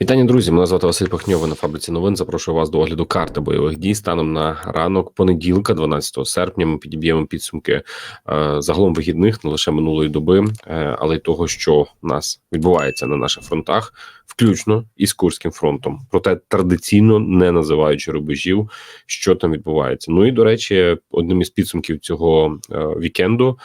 Вітання, друзі. Мене звати Василь Пахньова на фабриці новин. Запрошую вас до огляду карти бойових дій. Станом на ранок понеділка, 12 серпня. Ми підіб'ємо підсумки е, загалом вихідних не лише минулої доби, е, але й того, що у нас відбувається на наших фронтах, включно із Курським фронтом. Проте традиційно не називаючи рубежів, що там відбувається. Ну і до речі, одним із підсумків цього е, вікенду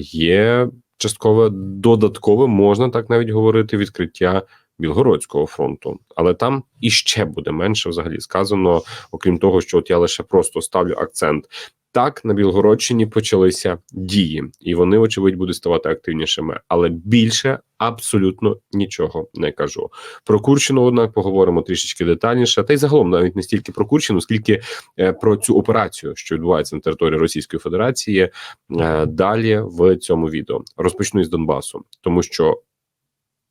є часткове додаткове, можна так навіть говорити, відкриття. Білгородського фронту, але там іще буде менше взагалі сказано, окрім того, що от я лише просто ставлю акцент. Так, на Білгородщині почалися дії, і вони, очевидь, будуть ставати активнішими, але більше абсолютно нічого не кажу. Про Курщину, однак, поговоримо трішечки детальніше. Та й загалом навіть не стільки про Курщину, скільки е, про цю операцію, що відбувається на території Російської Федерації, е, далі в цьому відео розпочну із Донбасу, тому що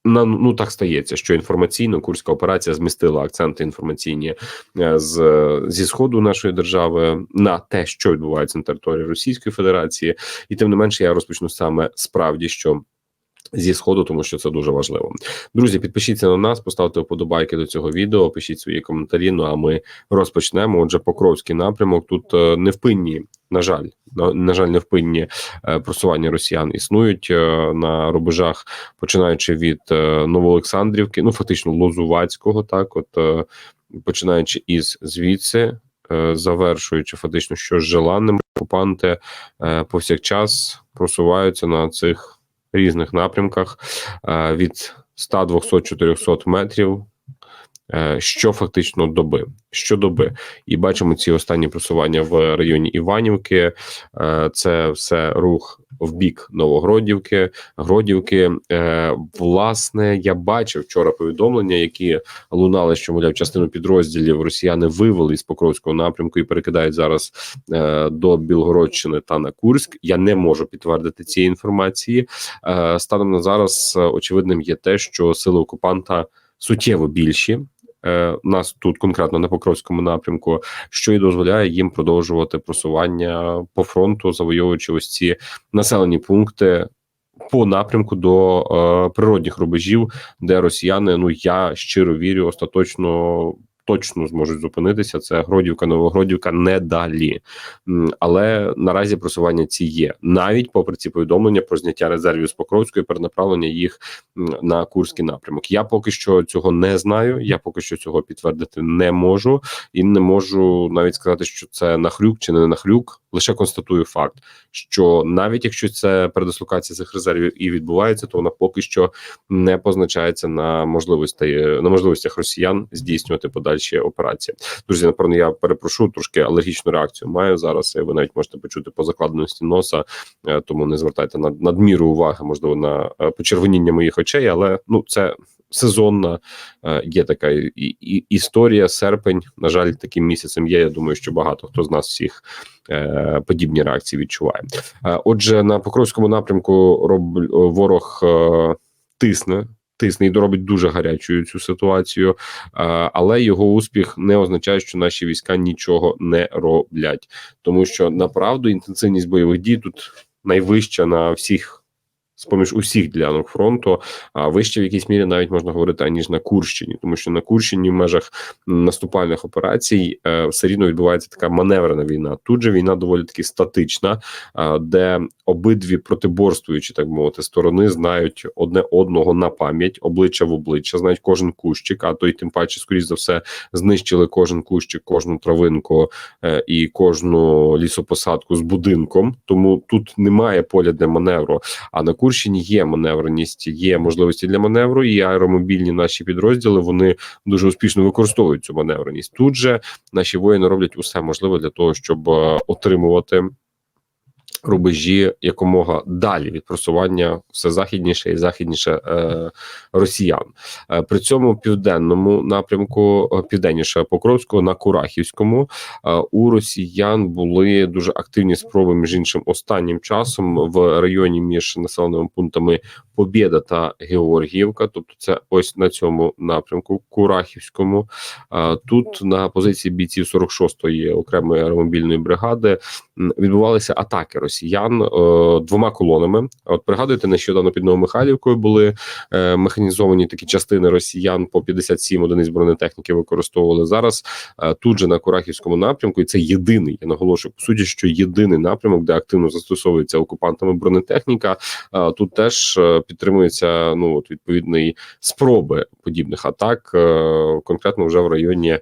на ну так стається, що інформаційно курська операція змістила акценти інформаційні е, з зі сходу нашої держави на те, що відбувається на території Російської Федерації, і тим не менше я розпочну саме справді, що Зі сходу, тому що це дуже важливо, друзі. Підпишіться на нас, поставте вподобайки до цього відео, пишіть свої коментарі. Ну а ми розпочнемо. Отже, Покровський напрямок тут е, невпинні, на жаль, на, на жаль, невпинні е, просування росіян існують е, на рубежах, починаючи від Новоолександрівки, ну фактично Лозувацького, так от починаючи із звідси. Завершуючи фактично, що з желанним окупанти повсякчас просуваються на цих різних напрямках е, від 100, 200, 400 метрів. Е, що фактично доби, щодоби, і бачимо ці останні просування в районі Іванівки. Е, це все рух в бік Новогродівки, Гродівки. Е, власне, я бачив вчора повідомлення, які лунали, що мовляв частину підрозділів Росіяни вивели з Покровського напрямку і перекидають зараз до Білгородщини та на Курськ. Я не можу підтвердити цієї інформації. Станом на зараз очевидним є те, що сили окупанта суттєво більші е, нас тут конкретно на Покровському напрямку, що і дозволяє їм продовжувати просування по фронту, завойовуючи ось ці населені пункти. По напрямку до е, природних рубежів, де росіяни, ну я щиро вірю, остаточно точно зможуть зупинитися. Це Гродівка, Новогродівка не далі, але наразі просування ці є навіть попри ці повідомлення про зняття резервів з Покровської перенаправлення їх на Курський напрямок. Я поки що цього не знаю. Я поки що цього підтвердити не можу і не можу навіть сказати, що це нахрюк чи не нахрюк. Лише констатую факт, що навіть якщо це передислокація цих резервів і відбувається, то вона поки що не позначається на можливості на можливостях росіян здійснювати подальші операції. Друзі, напевно, я перепрошу трошки алергічну реакцію. Маю зараз. Ви навіть можете почути по закладеності носа, е, тому не звертайте над надміру уваги, можливо, на е, почервоніння моїх очей, але ну це сезонна е, є така і, і, історія. Серпень, на жаль, таким місяцем є. Я думаю, що багато хто з нас всіх е, подібні реакції відчуває. Е, отже, на Покровському напрямку роб ворог е, тисне. Тисне і доробить дуже гарячою цю ситуацію, е, але його успіх не означає, що наші війська нічого не роблять, тому що направду інтенсивність бойових дій тут найвища на всіх з поміж усіх ділянок фронту, а вище в якійсь мірі навіть можна говорити аніж на Курщині, тому що на Курщині в межах наступальних операцій е, все рівно відбувається така маневрена війна. Тут же війна доволі таки статична, де обидві протиборствуючі, так мовити, сторони знають одне одного на пам'ять, обличчя в обличчя, знають кожен кущик, а то й тим паче, скоріш за все, знищили кожен кущик, кожну травинку е, і кожну лісопосадку з будинком. Тому тут немає поля для маневру. А на Курщині є маневреність, є можливості для маневру, і аеромобільні наші підрозділи вони дуже успішно використовують цю маневреність. Тут же наші воїни роблять усе можливе для того, щоб е, отримувати рубежі якомога далі від просування все західніше і західніше е, росіян. Е, при цьому південному напрямку, е, південніше Покровського на Курахівському е, у росіян були дуже активні спроби між іншим останнім часом в районі між населеними пунктами Побєда та Георгіївка. Тобто, це ось на цьому напрямку Курахівському. Е, тут на позиції бійців 46-ї окремої аеромобільної бригади відбувалися атаки росіян е, двома колонами. От пригадуєте, нещодавно під Новомихайлівкою були е, механізовані такі частини росіян по 57 одиниць бронетехніки використовували зараз. Е, тут же на Курахівському напрямку, і це єдиний, я наголошую, по суті, що єдиний напрямок, де активно застосовується окупантами бронетехніка. Е, тут теж е, підтримується ну от відповідний спроби подібних атак, е, конкретно вже в районі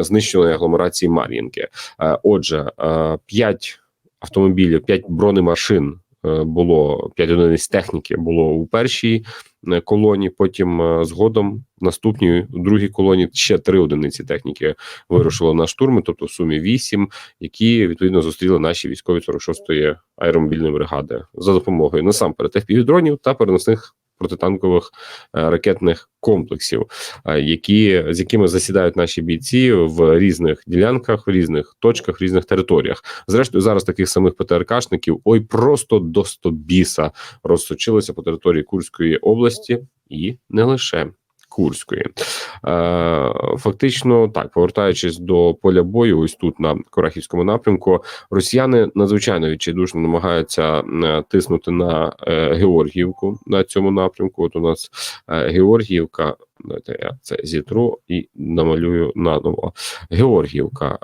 знищеної агломерації Мар'їнки. Е, Отже, е, 5 автомобілів, 5 бронемашин е, було 5 одиниць техніки було у першій е, колоні. Потім е, згодом наступній другій колоні ще три одиниці техніки вирушило на штурми, тобто в сумі 8, які відповідно зустріли наші військові 46-ї аеромобільної бригади за допомогою насамперед FPV-дронів та переносних протитанкових е, ракетних комплексів, е, які з якими засідають наші бійці в різних ділянках, в різних точках, в різних територіях. Зрештою, зараз таких самих ПТРКшників ой просто до стобіса розсочилося по території Курської області і не лише. Курської е, фактично так, повертаючись до поля бою, ось тут на Корахівському напрямку, росіяни надзвичайно відчайдушно намагаються е, тиснути на е, Георгіївку на цьому напрямку. От у нас Георгіївка. Давайте я це зітру і намалюю наново. Георгіївка.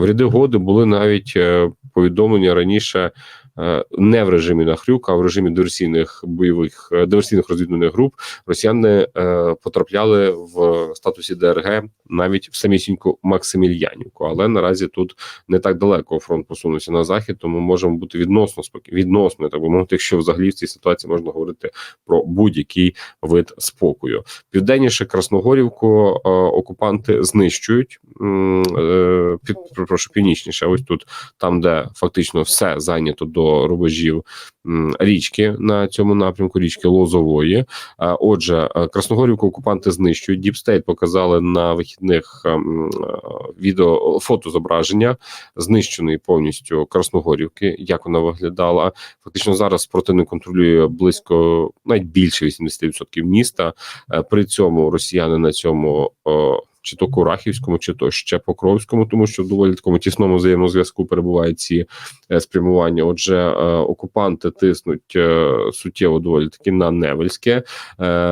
В ряди годи були навіть повідомлення раніше не в режимі нахрюк, а в режимі диверсійних бойових е, диверсійних розвідувальних груп. Росіяни е, потрапляли в статусі ДРГ навіть в самісіньку Максимільянівку. Але наразі тут не так далеко фронт посунувся на захід, тому можемо бути відносно спокій, відносно так би мовити, якщо взагалі в цій ситуації можна говорити про будь-який вид спокою. Південніше Красногорівку е, окупанти знищують е, під прошу північніше. Ось тут, там, де фактично все зайнято до рубежів річки на цьому напрямку, річки Лозової. Отже, е, Красногорівку окупанти знищують. Діпстейт показали на вихідних ем, е, відео фотозображення знищеної повністю Красногорівки. Як вона виглядала? Фактично зараз противник контролює близько навіть більше 80% міста. Е, При цьому росіяни на цьому. Чи то Курахівському, чи то ще Покровському, тому що в доволі такому тісному взаємозв'язку перебувають ці е, спрямування. Отже, е, окупанти тиснуть е, суттєво доволі таки на Невельське,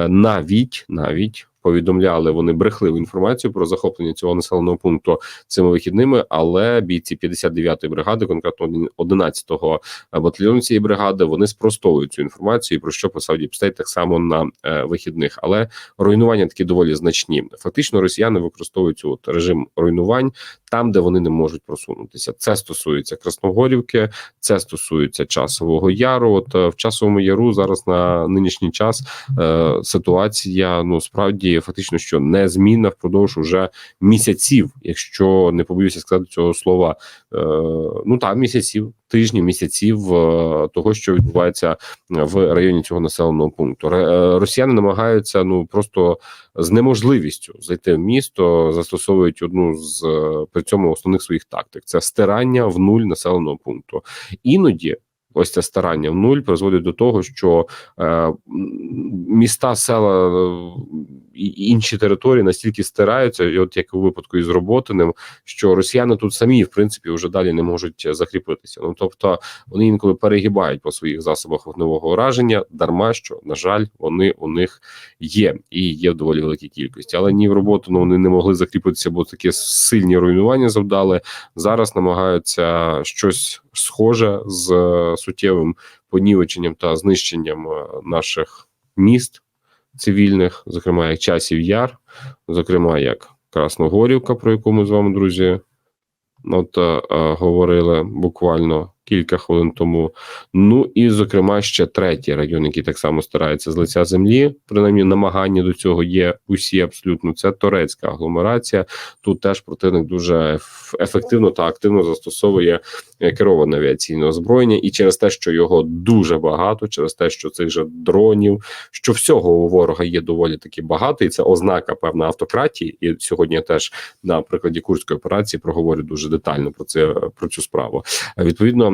навіть навіть повідомляли вони брехливу інформацію про захоплення цього населеного пункту цими вихідними, але бійці 59-ї бригади, конкретно 11-го батальйону цієї бригади, вони спростовують цю інформацію, про що писав Діпстейт так само на е, вихідних. Але руйнування такі доволі значні. Фактично, росіяни використовують от режим руйнувань там, де вони не можуть просунутися. Це стосується Красногорівки, це стосується часового яру. От е, в часовому яру зараз на нинішній час е, ситуація ну справді фактично що незмінна впродовж уже місяців, якщо не побоюся сказати цього слова. Е, ну так, місяців, тижні, місяців е, того, що відбувається в районі цього населеного пункту. Е, Росіяни намагаються ну просто з неможливістю зайти в місто, застосовують одну з е, при цьому основних своїх тактик: це стирання в нуль населеного пункту. Іноді. Ось це старання в нуль призводить до того, що е, міста, села і інші території настільки стираються, і от як у випадку із Роботиним, що росіяни тут самі в принципі вже далі не можуть закріпитися. Ну тобто вони інколи перегибають по своїх засобах вогневого ураження, дарма що на жаль, вони у них є і є в доволі великій кількості. Але ні в роботу ну, вони не могли закріпитися, бо таке сильні руйнування завдали. Зараз намагаються щось схоже з е, суттєвим понівеченням та знищенням е, наших міст цивільних, зокрема як часів яр, зокрема як Красногорівка, про яку ми з вами, друзі, от е, говорили буквально кілька хвилин тому. Ну і зокрема ще третій район, який так само старається з лиця землі. Принаймні, намагання до цього є усі абсолютно. Це турецька агломерація. Тут теж противник дуже ефективно та активно застосовує е, кероване авіаційне озброєння, і через те, що його дуже багато, через те, що цих же дронів, що всього у ворога є доволі таки багато, і це ознака певна автократії. І сьогодні я теж на прикладі курської операції проговорю дуже детально про це про цю справу. Е, Відповідно,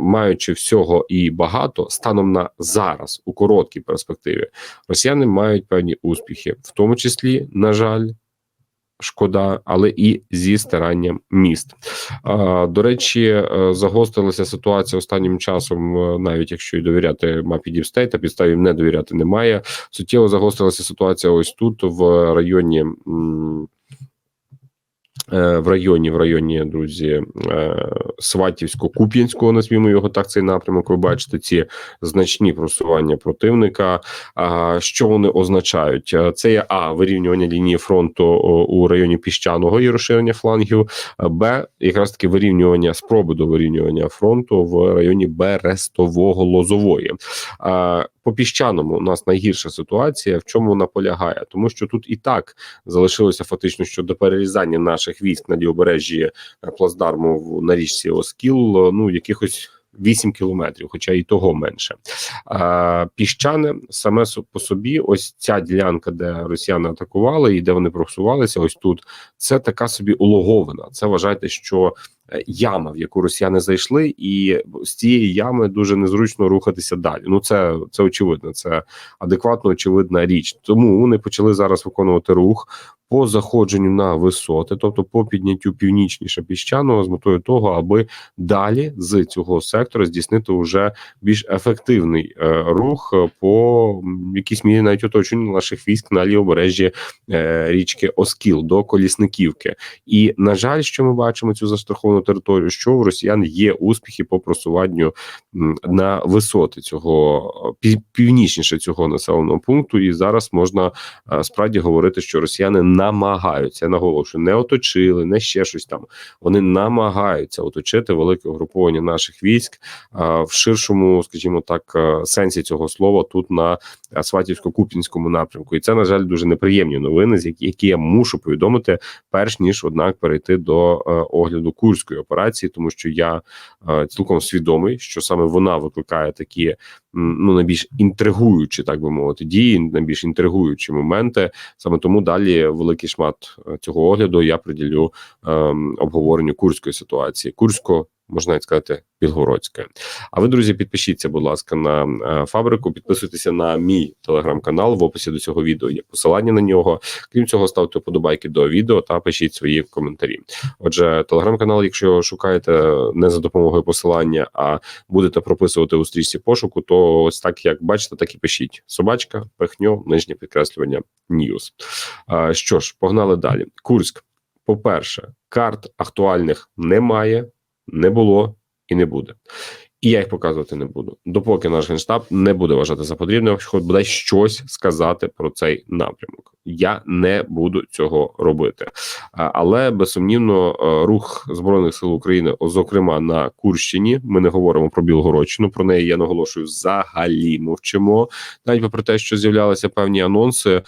маючи всього і багато, станом на зараз у короткій перспективі, росіяни мають певні успіхи, в тому числі, на жаль. Шкода, але і зі стиранням міст. До речі, е, загострилася ситуація останнім часом, е, навіть якщо і довіряти мапі Діпстейт, а підставі не довіряти немає. Суттєво загострилася ситуація ось тут, в районі. Е, В районі, в районі, друзі, е, Сватівсько-Куп'янського, назвімо його так, цей напрямок. Ви бачите ці значні просування противника. Що вони означають? Е, Це є а вирівнювання лінії фронту у районі піщаного і розширення флангів. Б якраз таки вирівнювання спроби до вирівнювання фронту в районі Берестового Лозової. По піщаному у нас найгірша ситуація. В чому вона полягає? Тому що тут і так залишилося фактично щодо перерізання наших військ на лівобережжі е, плацдарму на річці Оскіл. е, Ну якихось 8 кілометрів, хоча і того менше. А, піщане саме по собі, ось ця ділянка, де росіяни атакували і де вони просувалися, ось тут це така собі улоговина. Це вважайте, що яма, в яку росіяни зайшли, і з цієї ями дуже незручно рухатися далі. Ну це, це очевидно, це адекватно очевидна річ. Тому вони почали зараз виконувати рух. По заходженню на висоти, тобто по підняттю північніше піщаного, з метою того, аби далі з цього сектора здійснити вже більш ефективний е, рух по якійсь мірі навіть оточенню наших військ на лівобережжі е, річки Оскіл до Колісниківки. І на жаль, що ми бачимо цю застраховану територію, що у росіян є успіхи по просуванню на висоти цього е, північніше цього населеного пункту, і зараз можна справді говорити, що росіяни намагаються я наголошую, не оточили, не ще щось там. Вони намагаються оточити велике угруповання наших військ е, в ширшому, скажімо так, е, сенсі цього слова тут на Сватівсько-Купінському напрямку. І це на жаль дуже неприємні новини, з які, які я мушу повідомити, перш ніж однак перейти до е, огляду курської операції, тому що я е, цілком свідомий, що саме вона викликає такі ну найбільш інтригуючі, так би мовити, дії, найбільш інтригуючі моменти. Саме тому далі великий шмат е, цього огляду я приділю ем, обговоренню курської ситуації. Курсько можна навіть сказати Білгородське. А ви, друзі, підпишіться, будь ласка, на е, фабрику. Підписуйтеся на мій телеграм-канал. В описі до цього відео є посилання на нього. Крім цього, ставте подобайки до відео та пишіть свої коментарі. Отже, телеграм-канал, якщо шукаєте не за допомогою посилання, а будете прописувати у стрічці пошуку, то ось так як бачите, так і пишіть. Собачка, пехньо, нижнє підкреслювання, ньюс. Що ж, погнали далі. Курськ. По-перше, карт актуальних немає, не було і не буде. І я їх показувати не буду, допоки наш генштаб не буде вважати за потрібне, хоч бодай щось сказати про цей напрямок. Я не буду цього робити. Але безсумнівно, е, рух збройних сил України, зокрема на Курщині. Ми не говоримо про Білгородщину. Про неї я наголошую взагалі мовчимо. Навіть попри те, що з'являлися певні анонси е,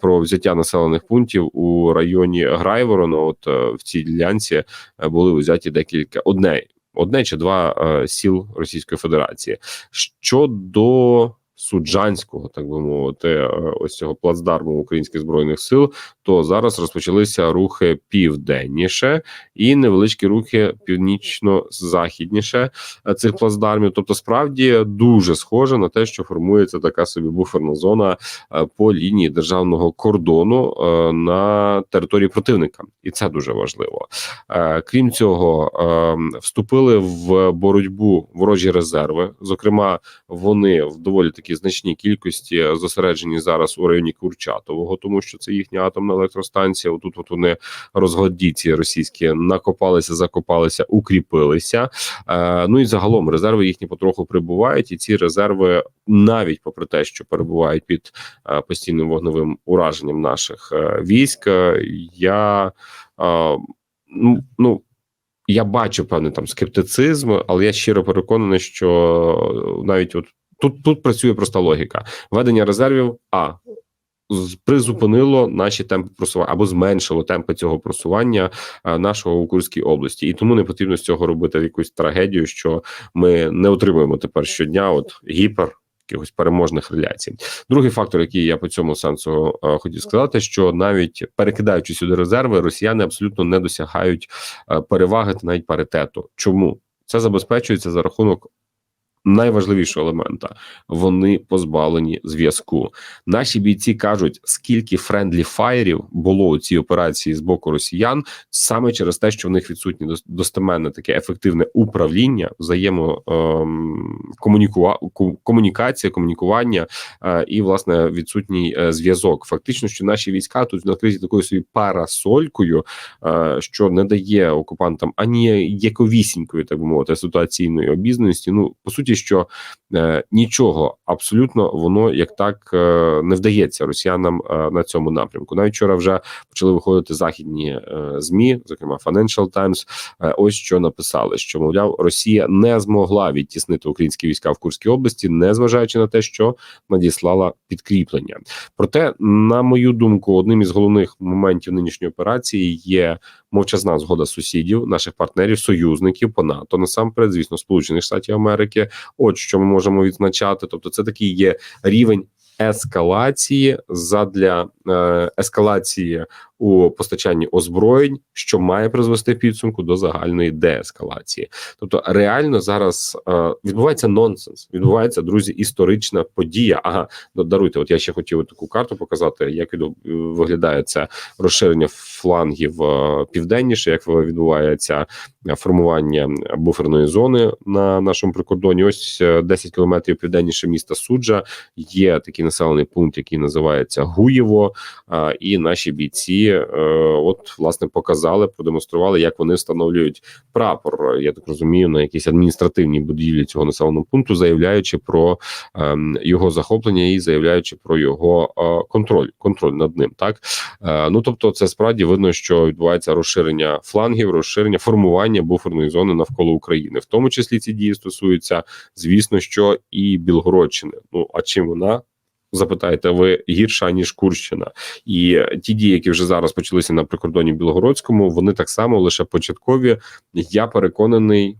про взяття населених пунктів у районі Грайворона. От е, в цій ділянці були взяті декілька одне, одне чи два е, сіл Російської Федерації. Щодо Суджанського, так би мовити, е, ось цього плацдарму українських збройних сил, то зараз розпочалися рухи південніше і невеличкі рухи північно-західніше е, цих плацдармів. Тобто, справді дуже схоже на те, що формується така собі буферна зона е, по лінії державного кордону на території противника, і це дуже важливо. Крім цього, вступили в боротьбу ворожі резерви. Зокрема, вони в доволі такій значній кількості зосереджені зараз у районі Курчатового, тому що це їхня атомна електростанція. Отут от вони розгодіці російські накопалися, закопалися, укріпилися. Е, Ну і загалом резерви їхні потроху прибувають, і ці резерви, навіть попри те, що перебувають під е, постійним вогневим ураженням наших е, військ, я ну, ну. Я бачу певний там скептицизм, але я щиро переконаний, що навіть от тут тут працює проста логіка ведення резервів. А призупинило наші темпи просування або зменшило темпи цього просування е, нашого у Курській області, і тому не потрібно з цього робити якусь трагедію, що ми не отримуємо тепер щодня. От гіпер. Якихось переможних реляцій. Другий фактор, який я по цьому сенсу е, хотів сказати, що навіть перекидаючи сюди резерви, росіяни абсолютно не досягають е, переваги та навіть паритету. Чому це забезпечується за рахунок найважливішого елемента вони позбавлені зв'язку. Наші бійці кажуть, скільки френдлі фаєрів було у цій операції з боку росіян, саме через те, що в них відсутнє достеменне таке ефективне управління, взаємо ем, комунікація, комунікування е, і власне відсутній е, зв'язок. Фактично, що наші війська тут накриті такою собі парасолькою, е, що не дає окупантам ані яковісінької, так би мовити, ситуаційної обізнаності. Ну по суті, що е, нічого абсолютно воно як так е, не вдається росіянам е, на цьому напрямку. Навіть вчора вже почали виходити західні е, змі, зокрема Financial Times, е, ось що написали: що мовляв, Росія не змогла відтіснити українські війська в Курській області, не зважаючи на те, що надіслала підкріплення. Проте, на мою думку, одним із головних моментів нинішньої операції є мовчазна згода сусідів, наших партнерів, союзників по НАТО, насамперед, звісно, Сполучених Штатів Америки. От що ми можемо відзначати. Тобто, це такий є рівень ескалації задля е, ескалації у постачанні озброєнь, що має призвести підсумку до загальної деескалації. Тобто, реально зараз е, відбувається нонсенс. Відбувається друзі, історична подія. Ага, даруйте. От я ще хотів таку карту показати, як виглядає це розширення флангів е, південніше, як відбувається е, формування буферної зони на нашому прикордоні. Ось е, 10 кілометрів південніше міста Суджа є такий населений пункт, який називається Гуєво. А, І наші бійці, е, от власне, показали, продемонстрували, як вони встановлюють прапор. Я так розумію, на якійсь адміністративній будівлі цього населеного пункту, заявляючи про ем, його захоплення і заявляючи про його е, контроль, контроль над ним. Так Е, ну тобто, це справді видно, що відбувається розширення флангів, розширення формування буферної зони навколо України, в тому числі ці дії стосуються, звісно, що і Білгородщини. Ну а чим вона? Запитаєте, ви гірша ніж Курщина, і ті дії, які вже зараз почалися на прикордоні Білогородському, вони так само лише початкові. Я переконаний,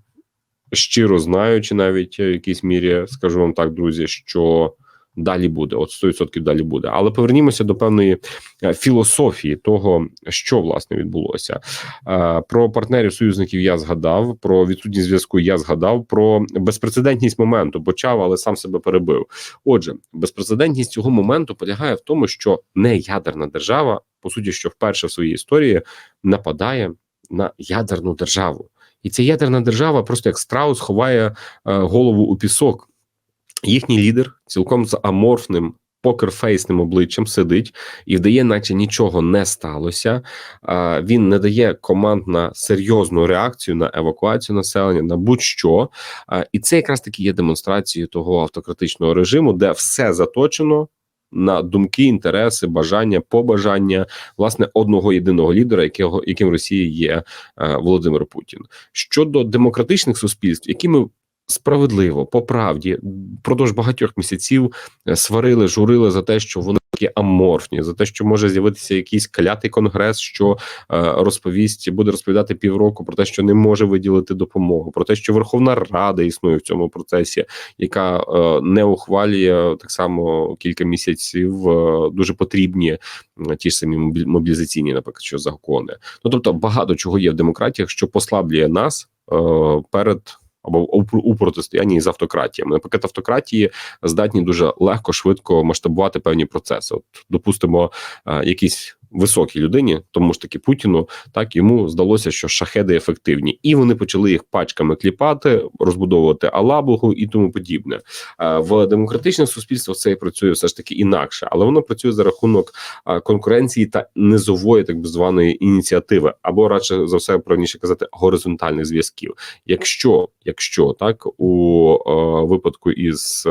щиро знаючи, навіть в якійсь мірі, скажу вам так, друзі, що далі буде, от 100% далі буде. Але повернімося до певної е, філософії того, що власне відбулося. Е, Про партнерів союзників я згадав, про відсутність зв'язку я згадав, про безпрецедентність моменту почав, але сам себе перебив. Отже, безпрецедентність цього моменту полягає в тому, що не ядерна держава, по суті, що вперше в своїй історії нападає на ядерну державу. І ця ядерна держава просто як страус ховає е, голову у пісок. Їхній лідер цілком з аморфним покерфейсним обличчям сидить і вдає, наче нічого не сталося. Він не дає команд на серйозну реакцію на евакуацію населення, на будь-що. І це якраз таки є демонстрацією того автократичного режиму, де все заточено. На думки, інтереси, бажання, побажання власне одного єдиного лідера, якого яким Росії є е, Володимир Путін. Щодо демократичних суспільств, які ми справедливо по правді впродовж багатьох місяців е, сварили, журили за те, що вони такі аморфні, за те, що може з'явитися якийсь клятий конгрес, що е, розповість буде розповідати півроку про те, що не може виділити допомогу, про те, що Верховна Рада існує в цьому процесі, яка е, не ухвалює так само кілька місяців е, дуже потрібні м, ті ж самі мобі- мобілізаційні, наприклад, що закони. Ну тобто багато чого є в демократіях, що послаблює нас е, перед або у, протистоянні з автократіями. Наприклад, автократії здатні дуже легко, швидко масштабувати певні процеси. От, допустимо, е, якісь високій людині, тому ж таки Путіну, так йому здалося, що шахеди ефективні, і вони почали їх пачками кліпати, розбудовувати Алабугу і тому подібне. Е, В демократичних суспільствах це працює все ж таки інакше, але воно працює за рахунок е, конкуренції та низової, так званої ініціативи, або радше за все правильніше казати горизонтальних зв'язків. Якщо, якщо так у е, випадку із,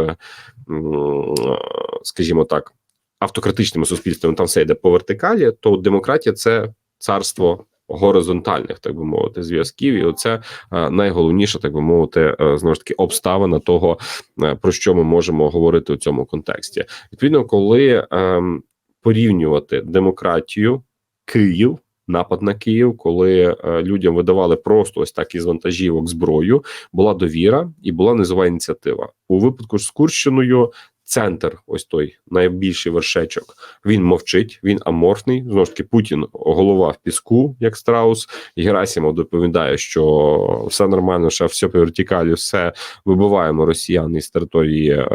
скажімо так, автократичними суспільствами там все йде по вертикалі, то демократія це царство. Горизонтальних, так би мовити, зв'язків, і оце е, найголовніша, так би мовити, е, знову ж таки обставина того, е, про що ми можемо говорити у цьому контексті. Відповідно, коли ем, порівнювати демократію, Київ, напад на Київ, коли е, людям видавали просто ось так із вантажівок зброю, була довіра і була низова ініціатива. У випадку з Курщиною центр, ось той найбільший вершечок, він мовчить, він аморфний. Знову ж таки, Путін голова в піску, як страус. Герасимов доповідає, що все нормально, ще все по вертикалі, все вибиваємо росіян із території е,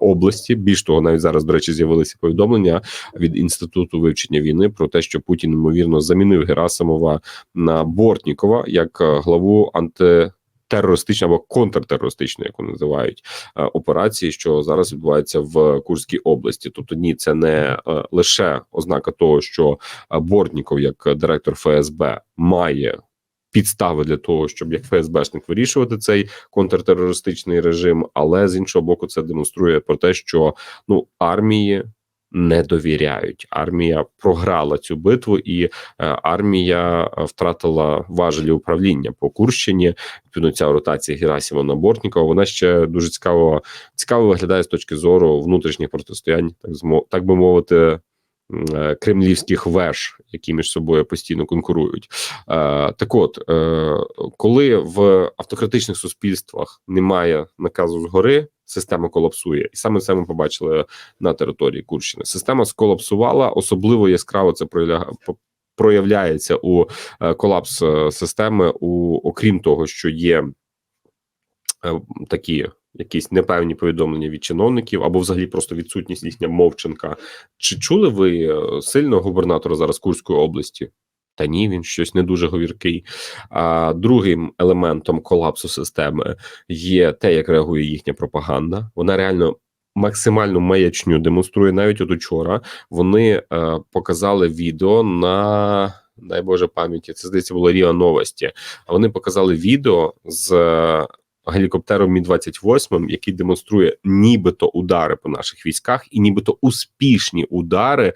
області. Більш того, навіть зараз, до речі, з'явилися повідомлення від інституту вивчення війни про те, що Путін ймовірно замінив Герасимова на Бортнікова як е, главу анти. Терористичної або контртерористичної, як вони називають е, операції, що зараз відбувається в Курській області. Тобто, ні, це не е, лише ознака того, що е, Бортніков, як директор ФСБ, має підстави для того, щоб як ФСБшник вирішувати цей контртерористичний режим, але з іншого боку, це демонструє про те, що ну армії. Не довіряють. Армія програла цю битву, і е, армія е, втратила важелі управління по Курщині. Відповідно, ця ротація Герасіма Набортнікова. Вона ще дуже цікаво цікаво виглядає з точки зору внутрішніх протистоянь, так змо так би мовити. Е, Кремлівських веж, які між собою постійно конкурують, Е, так от е, коли в автократичних суспільствах немає наказу згори, система колапсує, і саме це ми побачили на території Курщини. Система сколапсувала, особливо яскраво це проявля- проявляється у колапс системи. У окрім того, що є такі. Якісь непевні повідомлення від чиновників або взагалі просто відсутність їхня мовчанка. Чи чули ви е, сильного губернатора зараз Курської області? Та ні, він щось не дуже говіркий. А другим елементом колапсу системи є те, як реагує їхня пропаганда. Вона реально максимальну маячню демонструє. Навіть от учора вони е, показали відео на. Дай Боже пам'яті, це здається було Ріа Новості. А вони показали відео з е, гелікоптером Мі 28 який демонструє нібито удари по наших військах, і нібито успішні удари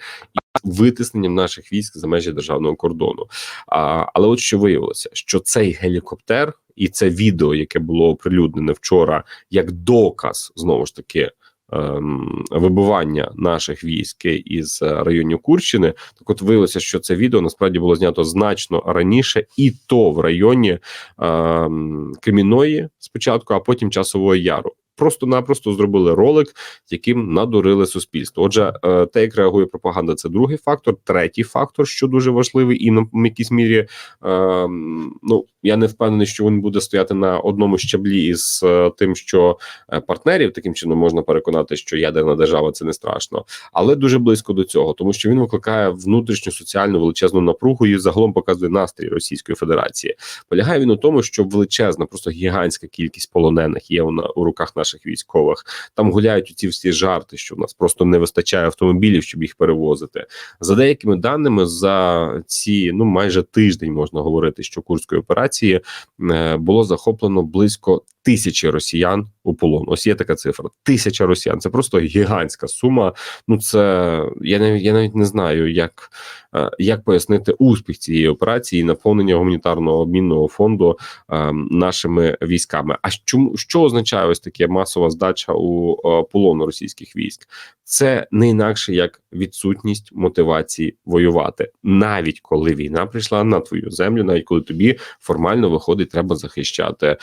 витисненням наших військ за межі державного кордону. А, але от що виявилося, що цей гелікоптер і це відео, яке було оприлюднене вчора, як доказ знову ж таки. Ем, Вибивання наших військ із е, районів Курщини, так от виявилося, що це відео насправді було знято значно раніше, і то в районі ем, Креміної спочатку, а потім часового яру. Просто-напросто зробили ролик, яким надурили суспільство. Отже, е, те, як реагує пропаганда, це другий фактор. Третій фактор, що дуже важливий, і на якійсь мірі е, ну я не впевнений, що він буде стояти на одному щаблі із е, тим, що е, партнерів таким чином можна переконати, що ядерна держава це не страшно, але дуже близько до цього, тому що він викликає внутрішню соціальну величезну напругу і загалом показує настрій Російської Федерації. Полягає він у тому, що величезна, просто гігантська кількість полонених є у, руках наших військових. Там гуляють ці всі жарти, що в нас просто не вистачає автомобілів, щоб їх перевозити. За деякими даними, за ці ну майже тиждень можна говорити, що курської операції е, було захоплено близько тисячі росіян у полон. Ось є така цифра. Тисяча росіян. Це просто гігантська сума. Ну це я навіть я навіть не знаю, як, е, як пояснити успіх цієї операції і наповнення гуманітарного обмінного фонду е, нашими військами. А чому що означає ось таке масова здача у е, полон російських військ? Це не інакше як відсутність мотивації воювати, навіть коли війна прийшла на твою землю, навіть коли тобі формально виходить, треба захищати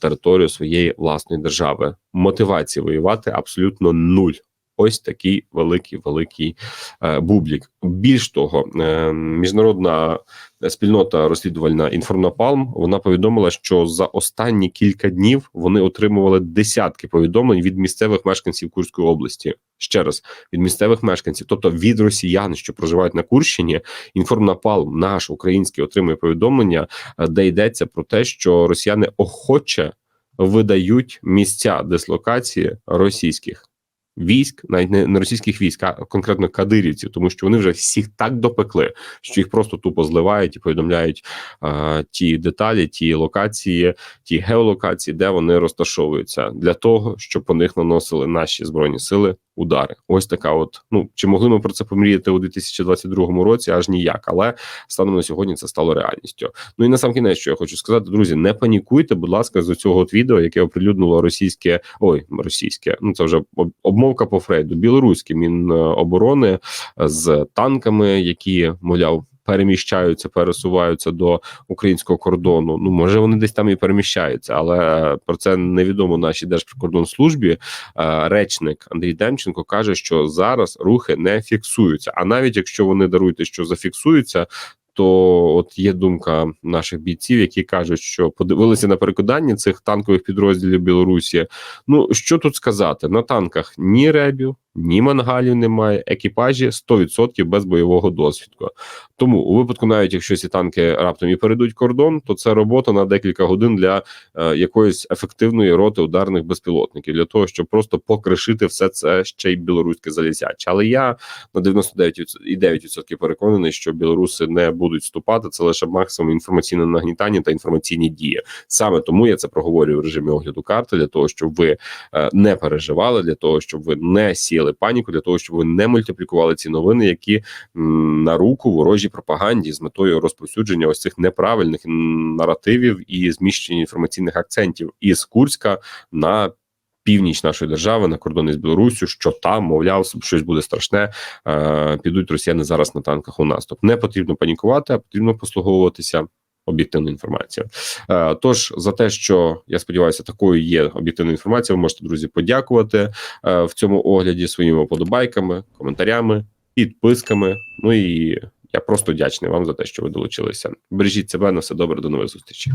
територію своєї власної держави. Мотивації воювати абсолютно нуль. Ось такий великий великий е, бублік. Більш того, е, міжнародна спільнота розслідувальна Інформнапалм вона повідомила, що за останні кілька днів вони отримували десятки повідомлень від місцевих мешканців Курської області. Ще раз від місцевих мешканців, тобто від росіян, що проживають на Курщині. Інформнапалм наш український отримує повідомлення, е, де йдеться про те, що росіяни охоче видають місця дислокації російських військ, навіть не, російських військ, а конкретно кадирівців, тому що вони вже всіх так допекли, що їх просто тупо зливають і повідомляють е, ті деталі, ті локації, ті геолокації, де вони розташовуються, для того, щоб по них наносили наші збройні сили удари. Ось така, от ну чи могли ми про це помріяти у 2022 році? Аж ніяк, але станом на сьогодні це стало реальністю. Ну і на сам кінець, що я хочу сказати, друзі, не панікуйте, будь ласка, з цього от відео, яке оприлюднило російське, ой, російське, ну це вже обмовка по Фрейду, білоруське міноборони з танками, які мовляв. Переміщаються, пересуваються до українського кордону. Ну може вони десь там і переміщаються, але про це невідомо нашій держприкордонслужбі. Е, Речник Андрій Демченко каже, що зараз рухи не фіксуються. А навіть якщо вони даруйте, що зафіксуються. То от є думка наших бійців, які кажуть, що подивилися на перекидання цих танкових підрозділів Білорусі. Ну що тут сказати? На танках ні ребів, ні мангалів немає. Екіпажі 100% без бойового досвідку. Тому у випадку, навіть якщо ці танки раптом і перейдуть кордон, то це робота на декілька годин для е, якоїсь ефективної роти ударних безпілотників для того, щоб просто покришити все це ще й білоруське залізяче. Але я на 99,9% переконаний, що білоруси не будуть вступати. Це лише максимум інформаційне нагнітання та інформаційні дії. Саме тому я це проговорюю в режимі огляду карти для того, щоб ви е, не переживали, для того, щоб ви не сіяли паніку, для того, щоб ви не мультиплікували ці новини, які на руку ворожій пропаганді з метою розповсюдження ось цих неправильних наративів і зміщення інформаційних акцентів із Курська на. Північ нашої держави на кордони з Білоруссю, що там, мовляв, щось буде страшне. Е, підуть росіяни зараз на танках у наступ. Не потрібно панікувати, а потрібно послуговуватися об'єктивною інформацією. Е, тож за те, що я сподіваюся, такою є об'єктивна інформація, ви можете друзі подякувати е, в цьому огляді своїми подобайками, коментарями, підписками. Ну і я просто вдячний вам за те, що ви долучилися. Бережіть себе на все добре, до нових зустрічей.